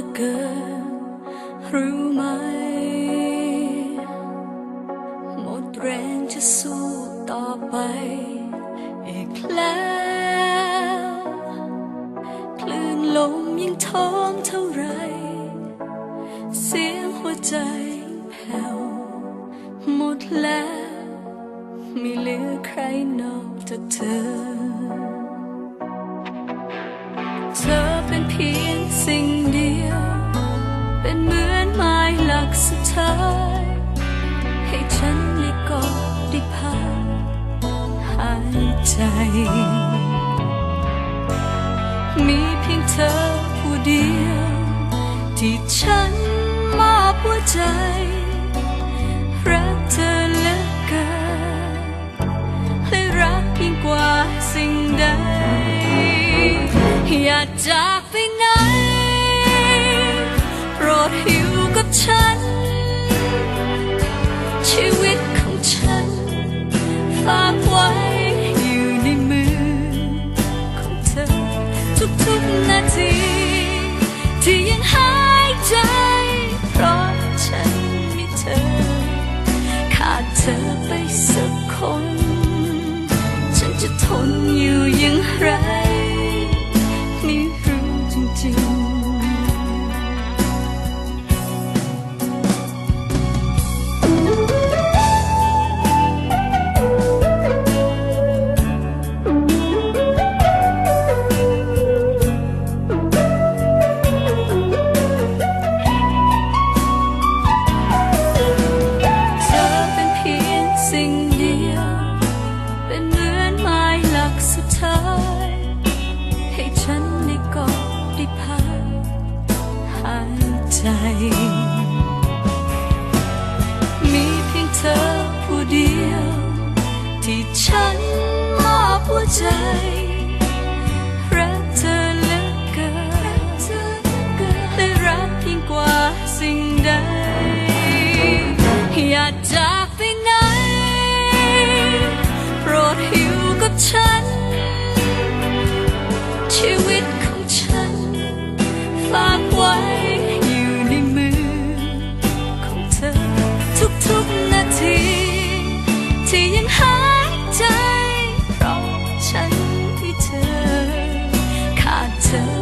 ลือเกินรู้ไหม หมดแรงจะสู้ต่อไป อีกแล้วคลื่นลมยังท้องเท่าไร เสียงหัวใจแผ่วหมดแล้วไม่เหลือใครนอกจากเธอ เธอเป็นเพียง สุดท้าย ให้ฉันได้กอดได้พักหายใจ มีเพียงเธอผู้เดียว ที่ฉันมอบหัวใจ รักเธอเหลือเกินและรักยิ่งกว่าสิ่งใด อย่าจากไปไหน ฉัน ชีวิตของฉัน ฝากไว้อยู่ในมือของเธอ ทุกๆนาที ที่ยังหายใจ เพราะฉันมีเธอ ขาดเธอไปสักค ใจ มีเพียงเธอผู้เดียว ที่ฉันมอบหัวใจรักเธอเหลือเกินและรักยิ่งกว่าสิ่งใด อย่าจากไปไหน โปรดอยู่กับฉันชีวิต ข